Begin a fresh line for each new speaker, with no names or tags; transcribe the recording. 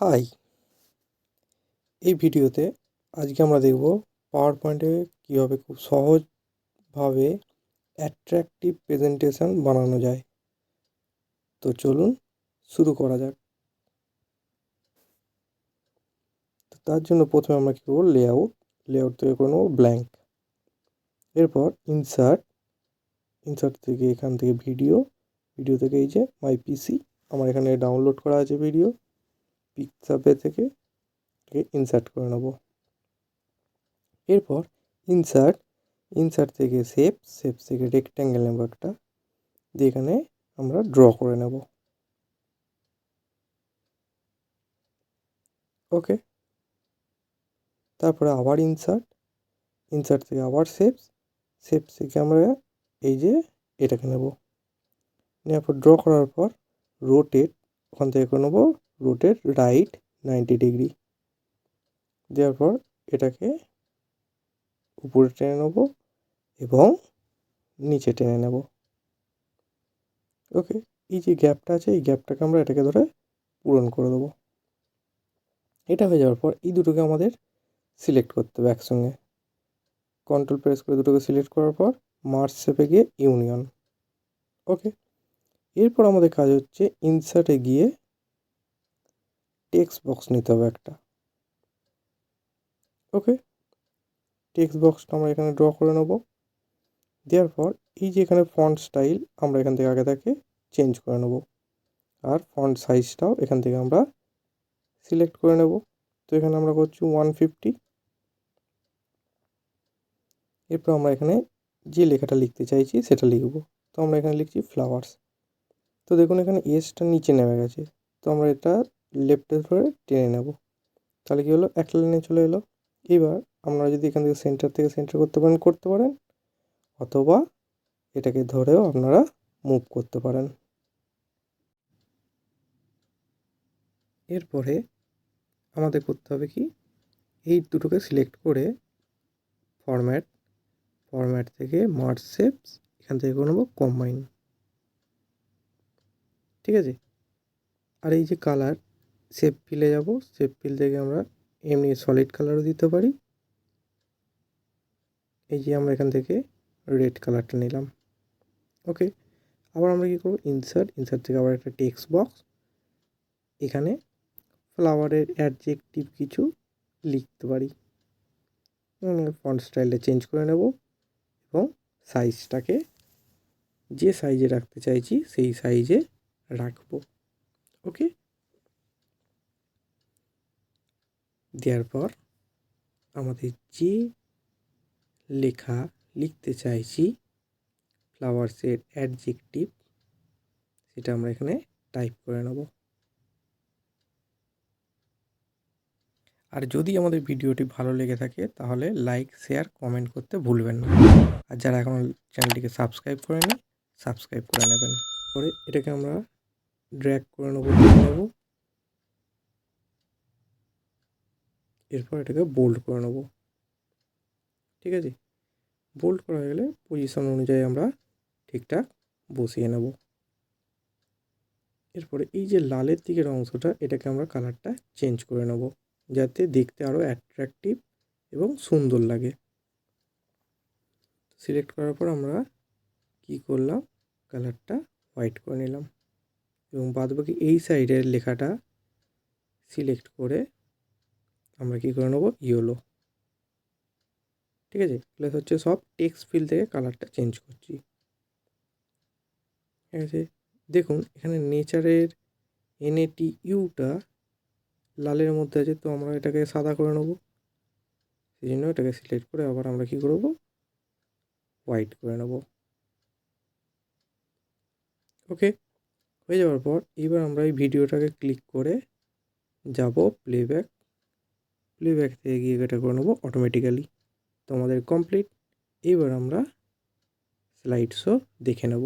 High. এই ভিডিওতে আজকে আমরা দেখব পাওয়ার পয়েন্টে কীভাবে খুব সহজভাবে অ্যাট্রাকটিভ প্রেজেন্টেশন বানানো যায়। তো চলুন শুরু করা যাক। তো তার জন্য প্রথমে আমরা কী করব? লেআউট লেআউট থেকে করে নেব ব্ল্যাঙ্ক এরপর ইনসার্ট ইনসার্ট থেকে এখান থেকে ভিডিও ভিডিও থেকে এই যে মাই পিসি আমার এখানে ডাউনলোড করা আছে ভিডিও পিকচাপে থেকে ইনসার্ট করে নেব। এরপর ইনসার্ট ইনসার্ট থেকে শেপ শেপ থেকে রেক্ট্যাঙ্গেল নেব একটা, দিয়ে এখানে আমরা ড্র করে নেব। ওকে তারপরে আবার ইনসার্ট ইনসার্ট থেকে আবার শেপস শেপস থেকে আমরা এই যে এটাকে নেব। নেওয়ার পর ড্র করার পর রোটেট ওখান থেকে নেব রোটেট রাইট নাইনটি ডিগ্রি। দেওয়ার পর এটাকে উপরে টেনে নেব এবং নিচে টেনে নেব। ওকে, এই যে গ্যাপটা আছে, এই গ্যাপটাকে আমরা এটাকে ধরে পূরণ করে দেবো। এটা হয়ে যাওয়ার পর এই দুটোকে আমাদের সিলেক্ট করতে হবে একসঙ্গে। কন্ট্রোল প্রেস করে দুটোকে সিলেক্ট করার পর মার্চ শেপে গিয়ে ইউনিয়ন। ওকে, এরপর আমাদের কাজ হচ্ছে ইনসার্টে গিয়ে টেক্সট বক্স নিতে হবে একটা। ওকে টেক্সট বক্সটা আমরা এখানে ড্র করে নেব। দেওয়ার পর এই যে এখানে ফন্ট স্টাইল আমরা এখান থেকে আগে থেকে চেঞ্জ করে নেব। আর ফন্ট সাইজটাও এখান থেকে আমরা সিলেক্ট করে নেব। তো এখানে আমরা করছি ওয়ান ফিফটি এরপর আমরা এখানে যে লেখাটা লিখতে চাইছি সেটা লিখব। তো আমরা এখানে লিখছি ফ্লাওয়ার্স তো দেখুন এখানে এসটা নিচে নেমে গেছে। তো আমরা এটা লেফটে ধরে টেনে নেব। তাহলে কী হলো? একটা লাইনে চলে এলো। এবার আপনারা যদি এখান থেকে সেন্টার থেকে সেন্টার করতে পারেন করতে পারেন, অথবা এটাকে ধরেও আপনারা মুভ করতে পারেন। এরপরে আমাদের করতে হবে কি? এই দুটোকে সিলেক্ট করে ফরম্যাট ফরম্যাট থেকে মার্চ এখান থেকে করে নেব কম্বাইন ঠিক আছে? আর এই যে কালার শেপ ফিলে যাব। শেপ ফিল থেকে আমরা এমনি সলিড কালারও দিতে পারি। এই যে আমরা এখান থেকে রেড কালারটা নিলাম। ওকে আবার আমরা কী করব? ইনসার্ট ইনসার্ট থেকে আবার একটা টেক্সট বক্স এখানে ফ্লাওয়ারের অ্যাডজেক্টিভ কিছু লিখতে পারি। ফন্ট স্টাইলটা চেঞ্জ করে নেব। এবং সাইজটাকে যে সাইজে রাখতে চাইছি, সেই সাইজে রাখব। ওকে দেওয়ার পর আমাদের যে লেখা লিখতে চাইছি ফ্লাওয়ার্সের অ্যাডজেক্টিভ সেটা আমরা এখানে টাইপ করে নেব। আর যদি আমাদের ভিডিওটি ভালো লেগে থাকে, তাহলে লাইক শেয়ার কমেন্ট করতে ভুলবেন না। আর যারা এখন চ্যানেলটিকে সাবস্ক্রাইব করে করেনি সাবস্ক্রাইব করে নেবেন। পরে এটাকে আমরা ড্র্যাগ করে নেব, নেব। এরপর এটাকে বোল্ড করে নেব। ঠিক আছে? বোল্ড করা হয়ে গেলে পজিশন অনুযায়ী আমরা ঠিকঠাক বসিয়ে নেব। এরপরে এই যে লালের দিকের অংশটা, এটাকে আমরা কালারটা চেঞ্জ করে নেব, যাতে দেখতে আরও অ্যাট্রাকটিভ এবং সুন্দর লাগে। সিলেক্ট করার পর আমরা কি করলাম? কালারটা হোয়াইট করে নিলাম। এবং বাদবাকি এই সাইডের লেখাটা সিলেক্ট করে আমরা কী করে নেব? ইয়েলো ঠিক আছে? প্লাস হচ্ছে সব টেক্সট ফিল থেকে কালারটা চেঞ্জ করছি। ঠিক আছে? দেখুন, এখানে নেচারের এনএটি ইউটা লালের মধ্যে আছে, তো আমরা এটাকে সাদা করে নেব। সেই জন্য এটাকে সিলেক্ট করে আবার আমরা কী করব? হোয়াইট করে নেব। ওকে হয়ে যাওয়ার পর এবার আমরা এই ভিডিওটাকে ক্লিক করে যাব প্লেব্যাক প্লেব্যাক থেকে গিয়ে এটা করে নেব অটোমেটিক্যালি তো আমাদের কমপ্লিট এবার আমরা স্লাইড শো দেখে নেব।